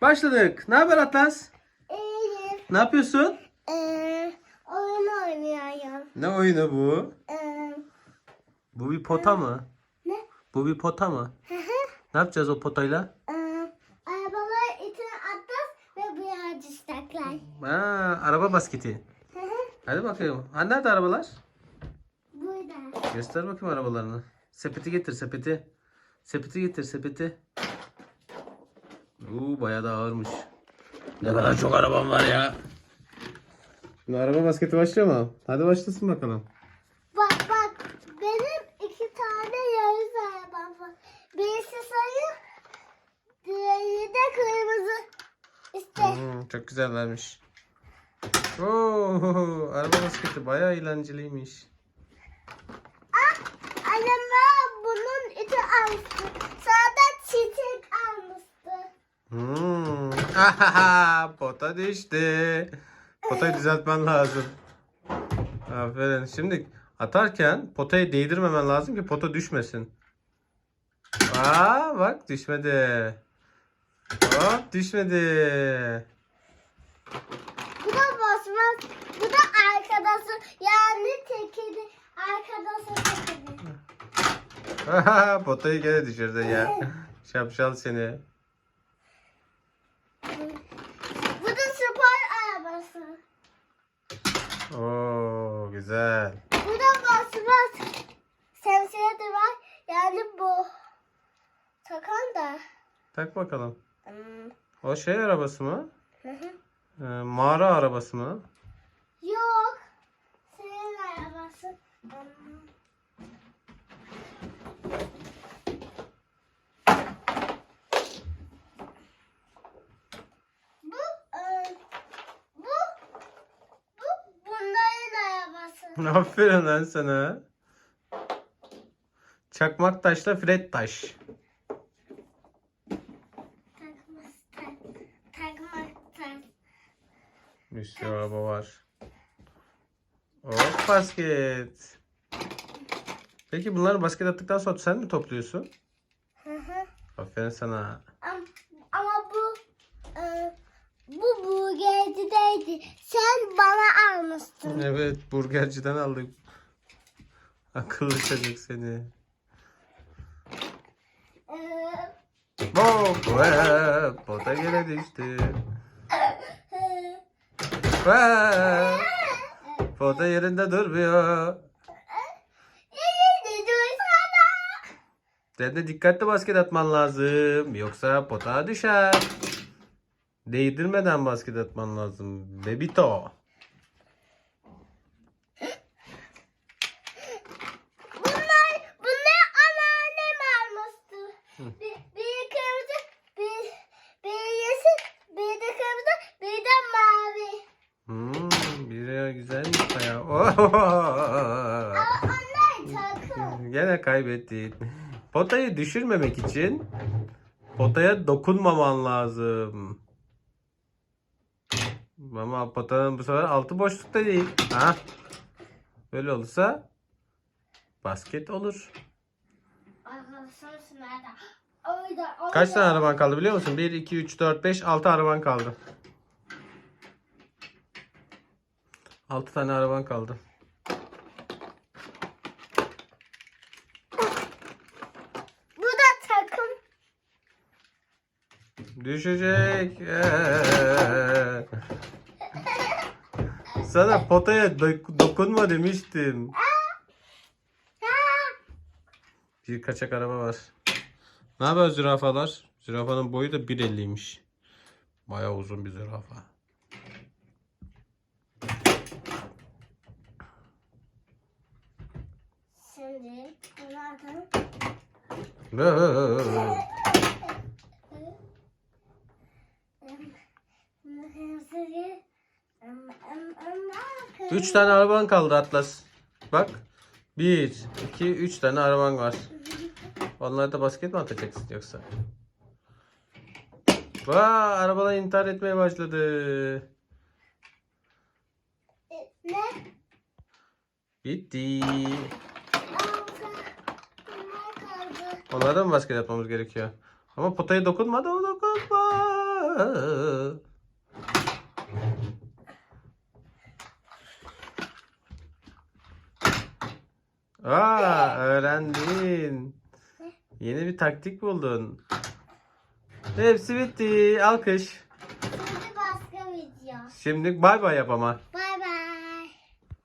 Başladık. Ne haber Atlas? İyiyim. Ne yapıyorsun? Ee, oyun oynuyorum. Ne oyunu bu? Ee, Bu bir pota mı? ne? Bu bir pota mı? Ne yapacağız o potayla? Ee, arabalar içine atlas ve birazcık taklar. Ha, araba basketi. Hadi bakayım. Ha, nerede arabalar? Burada. Göster bakayım arabalarını. Sepeti getir sepeti. Sepeti getir sepeti. Uuu bayağı da ağırmış. Ne kadar çok arabam var ya. Şimdi araba basketi başlıyor mu? Hadi başlasın bakalım. Bak bak benim iki tane yarış arabam var. Birisi sarı, diğeri de kırmızı. İşte Hmm, çok güzellermiş. Oo, araba basketi bayağı eğlenceliymiş. annem bana bunun içi almıştı. Sonra da çiçek almıştı. Hmm. Ahaha, pota düştü. Potayı düzeltmen lazım. Aferin. Şimdi atarken potayı değdirmemen lazım ki pota düşmesin. Aa bak düşmedi. Hop düşmedi. Bu da basmaz. Bu da arkadaşı. Yani tekini arkadaşı tekini. Potayı gene düşürdün ya. Şapşal seni. Bu da spor arabası. Oo güzel. Bu da basmaz. Semsiye de var. Yani bu. Takan da. Tak bakalım. Hmm. O şey arabası mı? Hı hı. Ee, mağara arabası mı? Yok. Senin arabası. Hmm. Bu, e, bu, bu bunların arabası. Aferin lan sana. Çakmak taşla Fred taş. Sürü araba var. Hop basket. Peki bunları basket attıktan sonra sen mi topluyorsun? Hı hı. Aferin sana. Am- Ama bu e, bu burgercideydi. Sen bana almıştın. Evet burgerciden aldık. Akıllı çocuk seni. Hop hop pota gene düştü. Hop, Pota yerinde durmuyor. Sen de dikkatli basket atman lazım. Yoksa pota düşer. Değdirmeden basket atman lazım. Bebito. Bunlar, bunlar anneannem almıştı. Bir, biri kırmızı, bir, biri yeşil, biri de kırmızı, biri de mavi. Hmm, bir takım. Gene kaybettin. Potayı düşürmemek için potaya dokunmaman lazım. Ama potanın bu sefer altı boşlukta değil. Ha? Böyle olursa basket olur. Kaç tane araban kaldı biliyor musun? 1, 2, 3, 4, 5, 6 araban kaldı. 6 tane araban kaldı. Bu da takım. Düşecek. Ee. Sana potaya dok- dokunma demiştim. Bir kaçak araba var. Ne haber zürafalar? Zürafanın boyu da 1.50'ymiş. Bayağı uzun bir zürafa. Şimdi bunlardan Üç tane araban kaldı Atlas. Bak. Bir, iki, üç tane araban var. Onları da basket mi atacaksın yoksa? Vaa arabalar intihar etmeye başladı. Ne? Bitti. Altı. Da mı basket atmamız gerekiyor? Ama potaya dokunma da dokunma. Aa. Öğrendin. Yeni bir taktik buldun. Hepsi bitti. Alkış. Şimdi başka video. Şimdi bay bay yap ama.